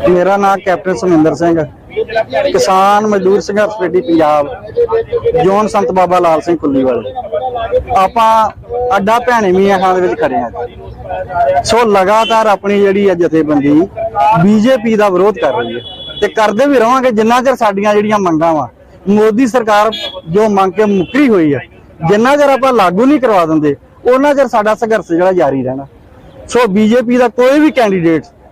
ਮੇਰਾ ਨਾਮ ਕੈਪਟਨ ਸੁਮਿੰਦਰ ਸਿੰਘ ਕਿਸਾਨ ਮਜ਼ਦੂਰ ਸੰਘਰਸ਼ ਪੇਟੀ ਪੰਜਾਬ ਜੋਨ ਸੰਤ ਬਾਬਾ ਲਾਲ ਸਿੰਘ ਕੁੱਲੀ ਆਪਾਂ ਅੱਡਾ ਭੈਣੇ ਮੀਆਂ ਖਾਨ ਦੇ ਵਿੱਚ ਖੜੇ ਹਾਂ। ਸੋ ਲਗਾਤਾਰ ਆਪਣੀ ਜਿਹੜੀ ਹੈ ਜਥੇਬੰਦੀ ਬੀਜੇਪੀ ਦਾ ਵਿਰੋਧ ਕਰ ਰਹੀ ਹੈ ਤੇ ਕਰਦੇ ਵੀ ਰਵਾਂਗੇ ਜਿੰਨਾ ਚਿਰ ਸਾਡੀਆਂ ਜਿਹੜੀਆਂ ਮੰਗਾਂ ਵਾ, ਮੋਦੀ ਸਰਕਾਰ ਜੋ ਮੰਗ ਕੇ ਮੁੱਕਰੀ ਹੋਈ ਹੈ, ਜਿੰਨਾ ਚਿਰ ਆਪਾਂ ਲਾਗੂ ਨਹੀਂ ਕਰਵਾ ਦਿੰਦੇ, ਉਹਨਾਂ ਚਿਰ ਸਾਡਾ ਸੰਘਰਸ਼ ਜਿਹੜਾ ਜਾਰੀ ਰਹਿਣਾ। ਸੋ ਬੀਜੇਪੀ ਦਾ ਕੋਈ ਵੀ ਕੈਂਡੀਡੇਟ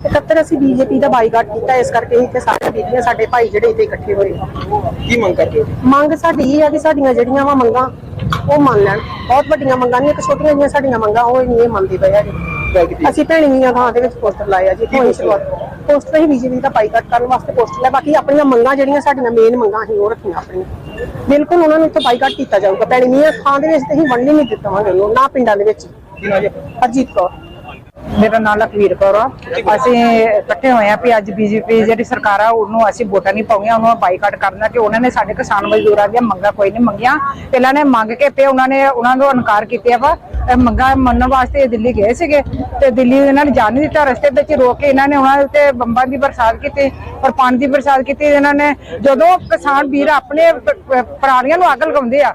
ਇਕੱਤਰ ਅਸੀਂ ਬੀਜੇਪੀ ਦਾ ਬਾਈਕਾਟ ਕੀਤਾ ਇਸ ਕਰਕੇ ਹੀ ਤੇ ਸਾਰੇ ਬੀਬੀਆਂ ਸਾਡੇ ਭਾਈ ਜਿਹੜੇ ਇੱਥੇ ਇਕੱਠੇ ਹੋਏ ਕੀ ਮੰਗ ਕਰਦੇ ਹੋ? ਮੰਗ ਸਾਡੀ ਇਹ ਆ ਕਿ ਸਾਡੀਆਂ ਜਿਹੜੀਆਂ ਵਾ ਮੰਗਾਂ ਉਹ ਮੰਨ ਲੈਣ। ਬਹੁਤ ਵੱਡੀਆਂ ਮੰਗਾਂ ਨਹੀਂ ਇੱਕ ਛੋਟੀਆਂ ਜਿਹੀਆਂ ਸਾਡੀਆਂ ਮੰਗਾਂ ਉਹ ਨਹੀਂ ਮੰਨਦੇ ਪਏ ਹੈਗੇ। ਅਸੀਂ ਭੈਣੀਆਂ ਥਾਂ ਦੇ ਵਿੱਚ ਪੋਸਟਰ ਲਾਏ ਆ ਜੀ ਤੋਂ ਹੀ ਸ਼ੁਰੂਆਤ। ਪੋਸਟਰ ਹੀ ਬੀਜੇਪੀ ਦਾ ਬਾਈਕਾਟ ਕਰਨ ਵਾਸਤੇ ਪੋਸਟਰ ਲਾਏ ਬਾਕੀ ਆਪਣੀਆਂ ਮੰਗਾਂ ਜਿਹੜੀਆਂ ਸਾਡੀਆਂ ਮੇਨ ਮੰਗਾਂ ਅਸੀਂ ਉਹ ਰੱਖੀਆਂ ਆਪਣੀਆਂ। ਬਿਲਕੁਲ ਉਹਨਾਂ ਨੂੰ ਇੱਥੇ ਬਾਈਕਾਟ ਕੀਤਾ ਜਾਊਗਾ। ਭੈਣੀਆਂ ਥਾਂ ਦੇ ਵਿੱਚ ਤੇ ਹੀ ਨਹੀਂ ਦਿੱਤਾਵਾਂਗੇ ਉਹਨੂੰ ਨਾ ਪਿੰਡਾਂ ਦੇ ਵਿੱਚ। ਅਜੀਤ ਕੌਰ। ਮੇਰਾ ਨਾਮ ਲਖਵੀਰ ਕੌਰ ਆ। ਅਸੀਂ ਇਕੱਠੇ ਹੋਏ ਆ ਵੀ ਅੱਜ ਬੀਜੇਪੀ ਜਿਹੜੀ ਸਰਕਾਰ ਆ, ਉਹਨੂੰ ਅਸੀਂ ਵੋਟਾਂ ਨਹੀਂ ਪਾਉਣੀਆਂ, ਉਹਨੂੰ ਬਾਈਕਾਟ ਕਰਨਾ ਕਿ ਉਹਨਾਂ ਨੇ ਸਾਡੇ ਕਿਸਾਨ ਮਜ਼ਦੂਰਾਂ ਦੀਆਂ ਮੰਗਾਂ ਕੋਈ ਨਹੀਂ ਮੰਗੀਆਂ। ਪਹਿਲਾਂ ਨੇ ਮੰਗ ਕੇ ਤੇ ਉਹਨਾਂ ਨੇ ਉਹਨਾਂ ਨੂੰ ਇਨਕਾਰ ਕੀਤਾ ਵਾ। ਮੰਗਾਂ ਮੰਨਣ ਵਾਸਤੇ ਦਿੱਲੀ ਗਏ ਸੀਗੇ ਤੇ ਦਿੱਲੀ ਇਹਨਾਂ ਨੇ ਜਾਣ ਨਹੀਂ ਦਿੱਤਾ। ਰਸਤੇ ਵਿੱਚ ਰੋਕ ਕੇ ਇਹਨਾਂ ਨੇ ਉਹਨਾਂ ਦੇ ਉੱਤੇ ਬੰਬਾਂ ਦੀ ਬਰਸਾਤ ਕੀਤੀ ਔਰ ਪਾਣੀ ਦੀ ਬਰਸਾਤ ਕੀਤੀ। ਇਹਨਾਂ ਨੇ ਜਦੋਂ ਕਿਸਾਨ ਵੀਰ ਆਪਣੇ ਪ- ਪਰਾਲੀਆਂ ਨੂੰ ਅੱਗ ਲਗਾਉਂਦੇ ਆ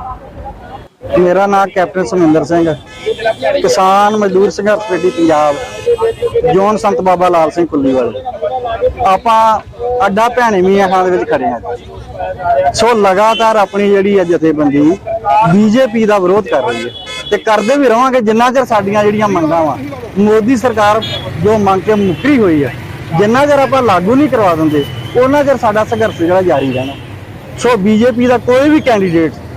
ਮੇਰਾ ਨਾਮ ਕੈਪਟਨ ਸੁਮਿੰਦਰ ਸਿੰਘ ਕਿਸਾਨ ਮਜ਼ਦੂਰ ਸੰਘਰਸ਼ ਕਮੇਟੀ ਪੰਜਾਬ, ਜੋਨ ਸੰਤ ਬਾਬਾ ਲਾਲ ਸਿੰਘ ਕੁੱਲੀਵਾਲ। ਆਪਾਂ ਅੱਡਾ ਭੈਣੇ ਮੀਆਂ ਖਾਨ ਦੇ ਵਿੱਚ ਖੜੇ ਹਾਂ। ਸੋ ਲਗਾਤਾਰ ਆਪਣੀ ਜਿਹੜੀ ਹੈ ਜਥੇਬੰਦੀ ਬੀਜੇਪੀ ਦਾ ਵਿਰੋਧ ਕਰ ਰਹੀ ਹੈ। ਤੇ ਕਰਦੇ ਵੀ ਰਵਾਂਗੇ, ਜਿੰਨਾ ਚਿਰ ਸਾਡੀਆਂ ਜਿਹੜੀਆਂ ਮੰਗਾਂ ਵਾ, ਮੋਦੀ ਸਰਕਾਰ ਜੋ ਮੰਗ ਕੇ ਮੁੱਕਰੀ ਹੋਈ ਹੈ, ਜਿੰਨਾ ਚਿਰ ਆਪਾਂ ਲਾਗੂ ਨਹੀਂ ਕਰਵਾ ਦਿੰਦੇ, ਉਹਨਾਂ ਚਿਰ ਸਾਡਾ ਸੰਘਰਸ਼ ਜਿਹੜਾ ਜਾਰੀ ਰਹਿਣਾ। ਸੋ ਬੀਜੇਪੀ ਦਾ ਕੋਈ ਵੀ ਕੈਂਡੀਡੇਟ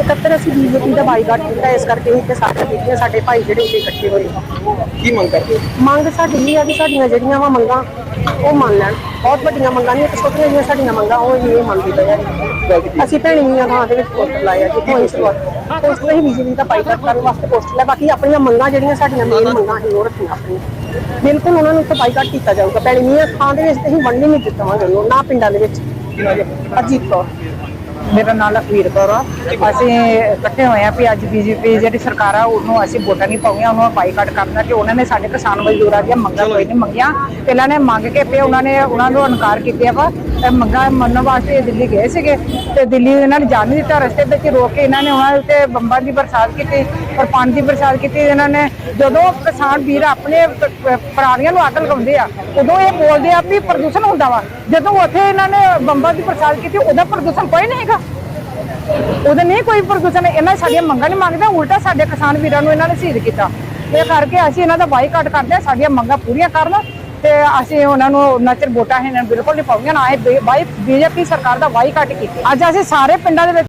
ਇਕੱਤਰ ਅਸੀਂ ਬੀਜੇਪੀ ਦਾ ਬਾਈਕਾਟ ਕੀਤਾ ਇਸ ਕਰਕੇ ਹੀ ਤੇ ਸਾਰੇ ਬੀਬੀਆਂ ਸਾਡੇ ਭਾਈ ਜਿਹੜੇ ਇੱਥੇ ਇਕੱਠੇ ਹੋਏ ਕੀ ਮੰਗ ਕਰਦੇ ਹੋ? ਮੰਗ ਸਾਡੀ ਇਹ ਆ ਕਿ ਸਾਡੀਆਂ ਜਿਹੜੀਆਂ ਵਾ ਮੰਗਾਂ ਉਹ ਮੰਨ ਲੈਣ। ਬਹੁਤ ਵੱਡੀਆਂ ਮੰਗਾਂ ਨਹੀਂ ਇੱਕ ਛੋਟੀਆਂ ਜਿਹੀਆਂ ਸਾਡੀਆਂ ਮੰਗਾਂ ਉਹ ਨਹੀਂ ਇਹ ਮੰਨਦੇ ਗੱਲ ਕੀਤੀ ਅਸੀਂ ਭੈਣੀਆਂ ਥਾਂ ਦੇ ਵਿੱਚ ਪੋਸਟਰ ਲਾਏ ਆ ਜਿੱਥੋਂ ਹੀ ਸ਼ੁਰੂਆਤ ਪੋਸਟਰ ਹੀ ਬੀਜੇਪੀ ਦਾ ਬਾਈਕਾਟ ਕਰਨ ਵਾਸਤੇ ਪੋਸਟਰ ਲਾਏ ਬਾਕੀ ਆਪਣੀਆਂ ਮੰਗਾਂ ਜਿਹੜੀਆਂ ਸਾਡੀਆਂ ਮੇਨ ਮੰਗਾਂ ਅਸੀਂ ਉਹ ਰੱਖੀਆਂ ਆਪਣੀਆਂ। ਬਿਲਕੁਲ ਉਹਨਾਂ ਨੂੰ ਇੱਥੇ ਬਾਈਕਾਟ ਕੀਤਾ ਜਾਊਗਾ। ਭੈਣੀਆਂ ਥਾਂ ਦੇ ਵਿੱਚ ਤੇ ਅਸੀਂ ਵੰਡ ਹੀ ਨਹੀਂ ਦਿੱਤਾਵਾਂਗੇ ਉਹਨੂੰ ਨਾ ਪਿੰਡਾਂ ਦੇ ਵਿੱਚ। ਕੀ? ਅਜੀਤ ਕੌਰ। ਮੇਰਾ ਨਾਮ ਲਖਵੀਰ ਕੌਰ ਆ। ਅਸੀਂ ਇਕੱਠੇ ਹੋਏ ਆ ਵੀ ਅੱਜ ਬੀਜੇਪੀ ਜਿਹੜੀ ਸਰਕਾਰ ਆ, ਉਹਨੂੰ ਅਸੀਂ ਵੋਟਾਂ ਨਹੀਂ ਪਾਉਣੀਆਂ, ਉਹਨੂੰ ਬਾਈਕਾਟ ਕਰਨਾ ਕਿ ਉਹਨਾਂ ਨੇ ਸਾਡੇ ਕਿਸਾਨ ਮਜ਼ਦੂਰਾਂ ਦੀਆਂ ਮੰਗਾਂ ਕੋਈ ਨਹੀਂ ਮੰਗੀਆਂ। ਪਹਿਲਾਂ ਨੇ ਮੰਗ ਕੇ ਤੇ ਉਹਨਾਂ ਨੇ, ਉਹਨਾਂ ਨੂੰ ਇਨਕਾਰ ਕੀਤਾ ਵਾ। ਇਹ ਮੰਗਾਂ ਮੰਨਣ ਵਾਸਤੇ ਇਹ ਦਿੱਲੀ ਗਏ ਸੀਗੇ। ਤੇ ਦਿੱਲੀ ਇਹਨਾਂ ਨੇ ਜਾਣ ਨਹੀਂ ਦਿੱਤਾ ਰਸਤੇ ਵਿੱਚ, ਰੋਕ ਕੇ ਇਹਨਾਂ ਨੇ ਉਹਨਾਂ ਉੱਤੇ ਬੰਬਾਂ ਦੀ ਬਰਸਾਤ ਕੀਤੀ। ਔਰ ਪਾਣੀ ਦੀ ਬਰਸਾਤ ਕੀਤੀ ਇਹਨਾਂ ਨੇ। ਜਦੋਂ ਕਿਸਾਨ ਵੀਰ ਆਪਣੇ ਪਰਾਲੀਆਂ ਨੂੰ ਅੱਗ ਲਗਾਉਂਦੇ ਆ, ਉਦੋਂ ਇਹ ਬੋਲਦੇ ਆ ਵੀ ਪ੍ਰਦੂਸ਼ਣ ਹੁੰਦਾ ਵਾ। ਜਦੋਂ ਉੱਥੇ ਇਹਨਾਂ ਨੇ ਬੰਬਾਂ ਦੀ ਬਰਸਾਤ ਕੀਤੀ, ਉਹਦਾ ਪ੍ਰਦੂਸ਼ਣ ਕੋਈ ਨਹੀਂ ਹੈਗਾ। ਉਹਦੇ ਨਹੀਂ ਕੋਈ ਪ੍ਰਦੂਸ਼ਣ, ਇਹਨਾਂ ਸਾਡੀਆਂ ਮੰਗਾਂ ਨਹੀਂ ਮੰਗਦੇ, ਉਲਟਾ ਸਾਡੇ ਕਿਸਾਨ ਵੀਰਾਂ ਨੂੰ ਇਹਨਾਂ ਨੇ ਸ਼ਹੀਦ ਕੀਤਾ। ਇਹ ਕਰਕੇ ਅਸੀਂ ਇਹਨਾਂ ਦਾ ਬਾਈਕਾਟ ਕਰਦੇ ਆ, ਸਾਡੀਆਂ ਮੰਗਾਂ ਪੂਰੀਆਂ ਕਰਨ ਤੇ ਅਸੀਂ ਉਹਨਾਂ ਨੂੰ ਨਚਰ ਵੋਟਾਂ ਇਹਨਾਂ ਨੂੰ ਬਿਲਕੁਲ ਨਹੀਂ ਪਾਉਂਦੀਆਂ, ਨਾ ਇਹ ਬਾਈ ਬੀਜੇਪੀ ਸਰਕਾਰ ਦਾ ਬਾਈਕਾਟ ਕੀਤਾ। ਅੱਜ ਅਸੀਂ ਸਾਰੇ ਪਿੰਡਾਂ ਦੇ ਵਿੱਚ